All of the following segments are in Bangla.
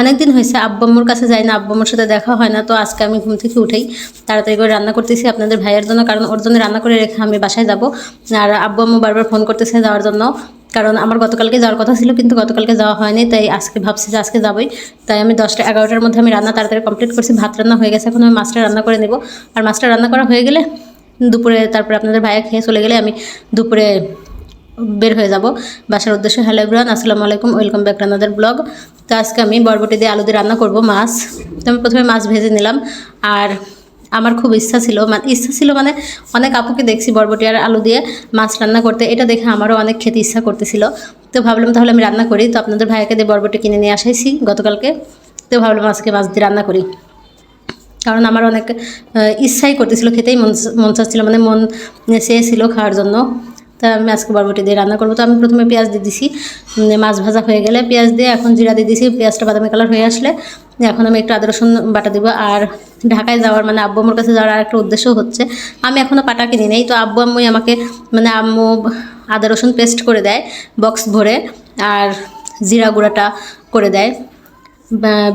অনেক দিন হয়েছে, আব্বাম্মুর কাছে যাই না, আব্বাম্মুর সাথে দেখা হয় না, তো আজকে আমি ঘুম থেকে উঠেই তাড়াতাড়ি করে রান্না করতেছি আপনাদের ভাইয়ের জন্য, কারণ ওর জন্য রান্না করে রেখে আমি বাসায় যাব। আর আব্বু আম্মু বারবার ফোন করতেছে যাওয়ার জন্য, কারণ আমার গতকালকে যাওয়ার কথা ছিল, কিন্তু গতকালকে যাওয়া হয়নি, তাই আজকে ভাবছি যে আজকে যাবোই। তাই আমি দশটা এগারোটার মধ্যে আমি রান্না তাড়াতাড়ি কমপ্লিট করছি, ভাত রান্না হয়ে গেছে, এখন আমি মাছটা রান্না করে নেব। আর মাছটা রান্না করা হয়ে গেলে দুপুরে তারপরে আপনাদের ভাইয়া খেয়ে চলে গেলে আমি দুপুরে বের হয়ে যাব। বাসার উদ্দেশ্যে, হ্যালো এভরিওয়ান, আসসালামু আলাইকুম, ওয়েলকাম ব্যাক রানাদের ব্লগ। তো আজকে আমি বরবটি দিয়ে আলু দিয়ে রান্না করব, মাছ। তো আমি প্রথমে মাছ ভেজে নিলাম। আর আমার খুব ইচ্ছা ছিল মানে ইচ্ছা ছিল মানে অনেক আপুকে দেখছি বরবটি আর আলু দিয়ে মাছ রান্না করতে। এটা দেখে আমারও অনেক খেতে ইচ্ছা করতেছিল। তো ভাবলাম তাহলে আমি রান্না করি। তো আপনাদের ভাইয়াকে দিয়ে বরবটি কিনে নিয়ে আসাইছি গতকালকে। তো ভাবলাম আজকে মাছ দিয়ে রান্না করি। কারণ আমার অনেক ইচ্ছাই করতেছিল, খেতেই মন মন চাচ্ছিল মানে মন চেয়েছিল খাওয়ার জন্য। তা আমি আজকে বরবটি দিয়ে রান্না করব। তো আমি প্রথমে পেঁয়াজ দিয়ে দিছি। মাছ ভাজা হয়ে গেলে পেঁয়াজ দিয়ে এখন জিরা দিয়ে দিছি। পেঁয়াজটা বাদামি কালার হয়ে আসলে এখন আমি একটু আদা, রসুন বাটা দিব। আর ঢাকায় যাওয়ার মানে আব্বু আমার কাছে যাওয়ার একটা উদ্দেশ্য হচ্ছে, আমি এখনও পাটা কিনি নেই। তো আব্বু আম্মুই আমাকে মানে আম্মু আদা, রসুন পেস্ট করে দেয় বক্স ভরে, আর জিরা গুঁড়াটা করে দেয়।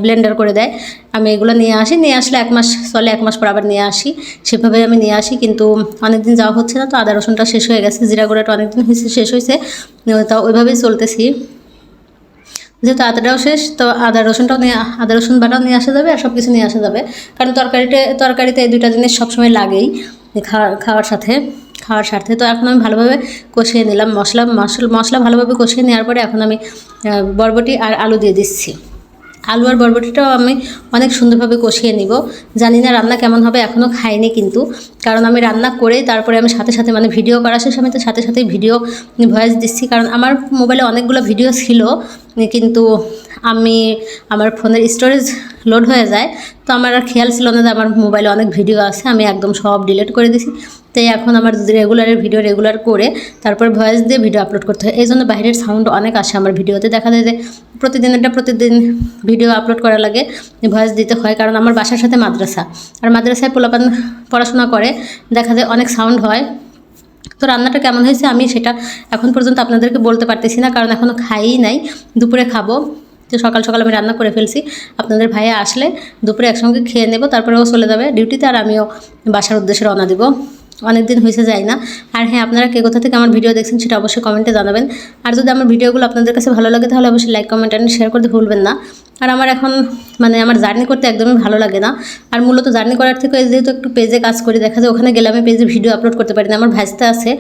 ব্লেন্ডার করে দেয়। আমি এগুলো নিয়ে আসি, নিয়ে আসলে এক মাস চলে, এক মাস পর আবার নিয়ে আসি। সেভাবে আমি নিয়ে আসি, কিন্তু অনেকদিন যাওয়া হচ্ছে না, তো আদা রসুনটা শেষ হয়ে গেছে, জিরা গুঁড়াটা অনেকদিন হয়েছে, শেষ হয়েছে। তো ওইভাবেই চলতেছি। যেহেতু আদাটাও শেষ, তো আদা রসুনটাও নিয়ে, আদা রসুন বাটাও নিয়ে আসা যাবে আর সব কিছু নিয়ে আসা যাবে। কারণ তরকারিতে তরকারিতে এই দুইটা জিনিস সবসময় লাগেই খাওয়া খাওয়ার সাথে, খাওয়ার স্বার্থে তো এখন আমি ভালোভাবে কষিয়ে নিলাম, মশলা মশলা মশলা ভালোভাবে কষিয়ে নেওয়ার পরে এখন আমি বরবটি আর আলু দিয়ে দিচ্ছি। আলু আর বরবটিটাও আমি অনেক সুন্দরভাবে কষিয়ে নিব। জানি না রান্না কেমন হবে এখনও খাইনি কিন্তু। কারণ আমি রান্না করে তারপরে আমি সাথে সাথে মানে ভিডিও করা শেষ, আমি তো সাথে সাথে ভিডিও ভয়েস দিচ্ছি। কারণ আমার মোবাইলে অনেকগুলো ভিডিও ছিল কিন্তু আমি আমার ফোনের স্টোরেজ লোড হয়ে যায়, তো আমার আর খেয়াল ছিল না যে আমার মোবাইলে অনেক ভিডিও আছে, আমি একদম সব ডিলিট করে দিছি। তাই এখন আমার রেগুলারের ভিডিও রেগুলার করে তারপর ভয়েস দিয়ে ভিডিও আপলোড করতে হয়। এই জন্য বাইরের সাউন্ড অনেক আসে আমার ভিডিওতে দেখা যায় যে প্রতিদিন একটা প্রতিদিন ভিডিও আপলোড করা লাগে ভয়েস দিতে হয়, কারণ আমার বাসার সাথে মাদ্রাসা। আর মাদ্রাসায় পোলাপান পড়াশোনা করে, দেখা যায় অনেক সাউন্ড হয়। তো রান্নাটা কেমন হয়েছে আমি সেটা এখন পর্যন্ত আপনাদেরকে বলতে পারতেছি না, কারণ এখনও খাইই নাই, দুপুরে খাব। তো সকাল সকাল আমি রান্না করে ফেলছি, আপনাদের ভাইয়া আসলে দুপুরে একসঙ্গে খেয়ে নেব, তারপরে ও চলে যাবে ডিউটিতে আর আমিও বাসার উদ্দেশ্যে রওনা দিব। অনেক দিন হয়েছে যায় না। আর হ্যাঁ আপনারা কে কোথা থেকে আমার ভিডিও দেখছেন সেটা অবশ্যই কমেন্টে জানাবেন। আর যদি আমার ভিডিওগুলো আপনাদের কাছে ভালো লাগে তাহলে অবশ্যই লাইক কমেন্ট অ্যান্ড শেয়ার করতে ভুলবেন না। আর আমার এখন মানে আমার জার্নি করতে একদমই ভালো লাগে না। আর মূলত জার্নি করার থেকে যেহেতু একটু পেজে কাজ করি, দেখা যায় ওখানে গেলে আমি পেজে ভিডিও আপলোড করতে পারি না। আমার ভাইসতে আছে,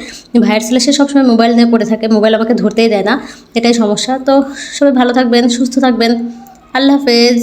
ভাইয়ের ছেলে, সে সবসময় মোবাইল নিয়ে পড়ে থাকে মোবাইল আমাকে ধরতেই দেয় না, এটাই সমস্যা। তো সবাই ভালো থাকবেন, সুস্থ থাকবেন। আল্লাহ হাফেজ।